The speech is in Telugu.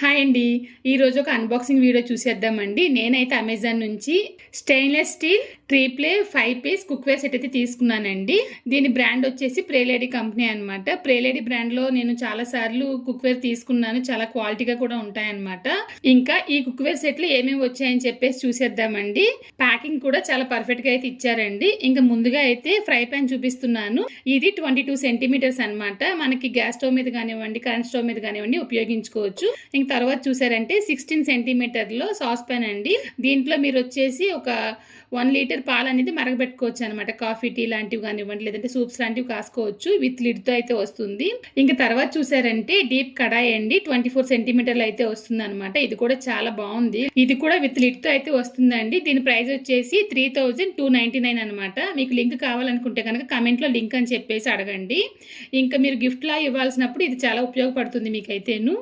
హాయ్ అండి. ఈరోజు ఒక అన్బాక్సింగ్ వీడియో చూసేద్దామండి. నేనైతే అమెజాన్ నుంచి stainless steel triply five piece cookware set అయితే తీసుకున్నానండి. దీని బ్రాండ్ వచ్చేసి ప్రేలేడీ కంపెనీ అనమాట ప్రేలేడీ బ్రాండ్లో నేను చాలా సార్లు కుక్వేర్ తీసుకున్నాను. చాలా క్వాలిటీగా కూడా ఉంటాయన్నమాట. ఇంకా ఈ కుక్వేర్ సెట్లు ఏమేమి వచ్చాయని చెప్పేసి చూసేద్దామండి. ప్యాకింగ్ కూడా చాలా పర్ఫెక్ట్గా అయితే ఇచ్చారండి. ఇంకా ముందుగా అయితే ఫ్రై ప్యాన్ చూపిస్తున్నాను. ఇది ట్వంటీ టూ సెంటీమీటర్స్ అనమాట మనకి గ్యాస్ స్టవ్ మీద కానివ్వండి కరెంట్ స్టవ్ మీద కానివ్వండి ఉపయోగించుకోవచ్చు. ఇంక తర్వాత చూసారంటే సిక్స్టీన్ సెంటీమీటర్లో సాస్ పాన్ అండి. దీంట్లో మీరు వచ్చేసి ఒక వన్ లీటర్ పాలు అనేది మరగబెట్టుకోవచ్చు అనమాట కాఫీ టీ లాంటివి కానివ్వండి లేదంటే సూప్స్ లాంటివి కాసుకోవచ్చు. విత్ లిడ్తో అయితే వస్తుంది. ఇంక తర్వాత చూసారంటే డీప్ కడాయి అండి. ట్వంటీ ఫోర్ సెంటీమీటర్లు అయితే వస్తుంది అనమాట ఇది కూడా చాలా బాగుంది. ఇది కూడా విత్ లిడ్తో అయితే వస్తుందండి. దీని ప్రైస్ వచ్చేసి three thousand two ninety nine అనమాట మీకు లింక్ కావాలనుకుంటే కనుక కమెంట్లో లింక్ అని చెప్పేసి అడగండి. ఇంకా మీరు గిఫ్ట్లా ఇవ్వాల్సినప్పుడు ఇది చాలా ఉపయోగపడుతుంది మీకైతేను.